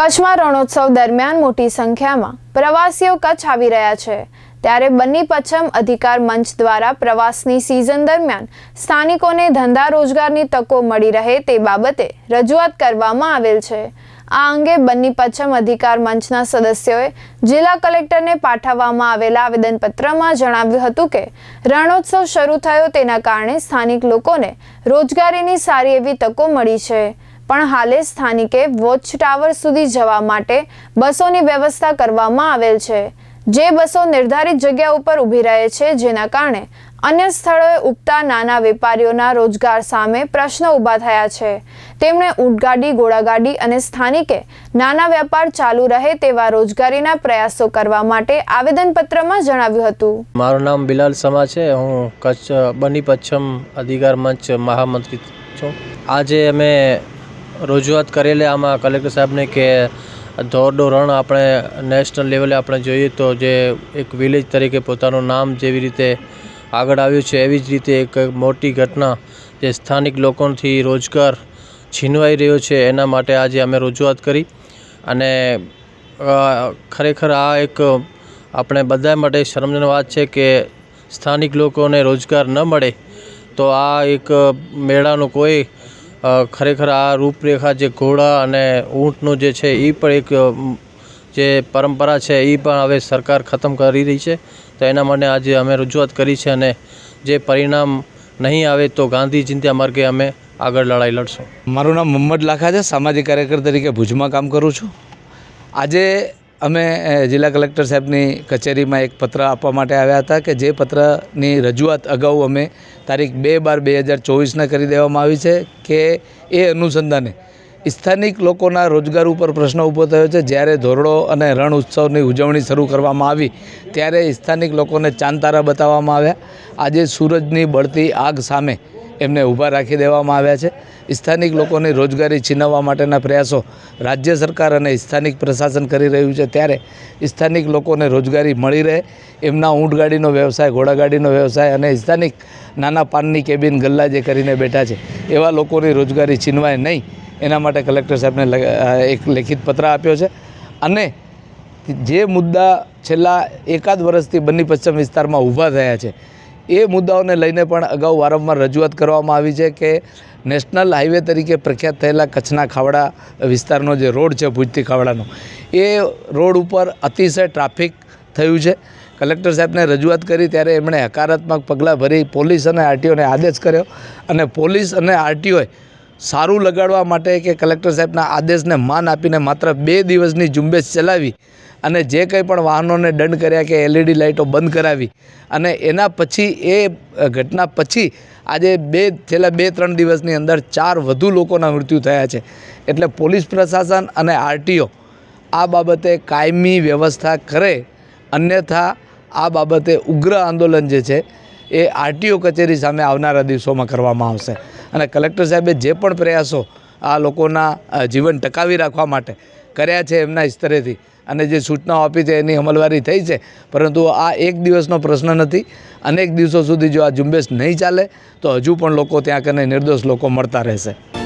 કચ્છમાં રણોત્સવ દરમિયાન મોટી સંખ્યામાં પ્રવાસીઓ કચ્છ આવી રહ્યા છે. ત્યારે બન્ની પચ્છમ અધિકાર મંચ દ્વારા પ્રવાસની સિઝન દરમિયાન સ્થાનિકોને ધંધા રોજગારની તકો મળી રહે તે બાબતે રજૂઆત કરવામાં આવેલ છે. આ અંગે બન્ની પચ્છમ અધિકાર મંચના સદસ્યોએ જિલ્લા કલેક્ટરને પાઠવવામાં આવેલા આવેદનપત્રમાં જણાવ્યું હતું કે, રણોત્સવ શરૂ થયો તેના કારણે સ્થાનિક લોકોને રોજગારીની સારી એવી તકો મળી છે. પણ હાલે સ્થાનિકે વોચ ટાવર સુધી જવા માટે બસોની વ્યવસ્થા કરવામાં આવેલ છે. જે બસો નિર્ધારિત જગ્યા ઉપર ઊભી રહે છે, જેના કારણે અન્ય સ્થળોએ ઉગતા નાના વેપારીઓના રોજગાર સામે પ્રશ્નો ઊભા થયા છે. તેમણે ઊંટગાડી, ઘોડાગાડી અને સ્થાનિકે નાના વેપાર ચાલુ રહે તેવા રોજગારીના પ્રયાસો કરવા માટે આવેદનપત્રમાં જણાવ્યું હતું. મારું નામ બિલાલ સમા છે. હું કચ્છ, બની પચ્છમ અધિકાર મંચ મહામંત્રી છું. આજે અમે રજૂઆત કરેલી આમાં કલેક્ટર સાહેબને કે ધોરડો રણ આપણે નેશનલ લેવલે આપણે જોઈએ તો જે એક વિલેજ તરીકે પોતાનું નામ જેવી રીતે આગળ આવ્યું છે, એવી જ રીતે એક મોટી ઘટના જે સ્થાનિક લોકોથી રોજગાર છીનવાઈ રહ્યો છે, એના માટે આજે અમે રજૂઆત કરી. અને ખરેખર આ એક આપણે બધા માટે શરમજનક વાત છે કે સ્થાનિક લોકોને રોજગાર ન મળે તો આ એક મેળાનો કોઈ ખરેખર આ રૂપરેખા જે ઘોડા અને ઊંટનું જે છે એ પણ એક જે પરંપરા છે એ પણ હવે સરકાર ખતમ કરી રહી છે. તો એના માટે આજે અમે રજૂઆત કરી છે અને જે પરિણામ નહીં આવે તો ગાંધી ચિંતા માર્ગે અમે આગળ લડાઈ લડશું. મારું નામ મોહમ્મદ લાખા છે, સામાજિક કાર્યકર તરીકે ભુજમાં કામ કરું છું. આજે અમે જિલ્લા કલેક્ટર સાહેબની કચેરીમાં એક પત્ર આપવા માટે આવ્યા હતા કે જે પત્રની રજૂઆત અગાઉ અમે તારીખ બે બાર બે હજાર ચોવીસના કરી દેવામાં આવી છે કે એ અનુસંધાને સ્થાનિક લોકોના રોજગાર ઉપર પ્રશ્ન ઊભો થયો છે. જ્યારે ધોરડો અને રણ ઉત્સવની ઉજવણી શરૂ કરવામાં આવી, ત્યારે સ્થાનિક લોકોને ચાંદતારા બતાવવામાં આવ્યા. આજે સૂરજની બળતી આગ સામે એમને ઊભા રાખી દેવામાં આવ્યા છે. સ્થાનિક લોકોની રોજગારી છીનવવા માટેના પ્રયાસો રાજ્ય સરકાર અને સ્થાનિક પ્રશાસન કરી રહ્યું છે. ત્યારે સ્થાનિક લોકોને રોજગારી મળી રહે એમના ઊંટગાડીનો વ્યવસાય ઘોડાગાડીનો વ્યવસાય અને સ્થાનિક નાના પાનની કેબિન ગલ્લા જે કરીને બેઠા છે. એવા લોકોની રોજગારી છીનવાય નહીં. એના માટે કલેક્ટર સાહેબને એક લેખિત પત્ર આપ્યો છે. અને જે મુદ્દા છેલ્લા એકાદ વર્ષથી બન્ની પશ્ચિમ વિસ્તારમાં ઊભા થયા છે એ મુદ્દાઓને લઈને પણ અગાઉ વારંવાર રજૂઆત કરવામાં આવી છે કે નેશનલ હાઈવે તરીકે પ્રખ્યાત થયેલા કચ્છના ખાવડા વિસ્તારનો જે રોડ છે ભુજથી ખાવડાનો, એ રોડ ઉપર અતિશય ટ્રાફિક થયું છે. કલેક્ટર સાહેબને રજૂઆત કરી, ત્યારે એમણે હકારાત્મક પગલાં ભરી પોલીસ અને આરટીઓને આદેશ કર્યો અને પોલીસ અને આરટીઓએ સારું લગાડવા માટે કે કલેક્ટર સાહેબના આદેશને માન આપીને માત્ર બે દિવસની ઝુંબેશ ચલાવી અને જે કંઈ પણ વાહનોને દંડ કર્યા કે એલઈડી લાઇટો બંધ કરાવી અને એના પછી એ ઘટના પછી આજે બે, છેલ્લા બે, ત્રણ દિવસની અંદર ચાર વધુ લોકોના મૃત્યુ થયા છે. એટલે પોલીસ પ્રશાસન અને આરટીઓ આ બાબતે કાયમી વ્યવસ્થા કરે, અન્યથા આ બાબતે ઉગ્ર આંદોલન જે છે એ આરટીઓ કચેરી સામે આવનારા દિવસોમાં કરવામાં આવશે. અને કલેક્ટર સાહેબે જે પણ પ્રયાસો આ લોકોના જીવન ટકાવી રાખવા માટે કર્યા છે એમના સ્તરેથી. અને જે સૂચનાઓ આપી છે એની અમલવારી થઈ છે. પરંતુ આ એક દિવસનો પ્રશ્ન નથી. અનેક દિવસો સુધી જો આ ઝુંબેશ નહીં ચાલે, તો હજુ પણ લોકો ત્યાં કને નિર્દોષ લોકો મળતા રહેશે.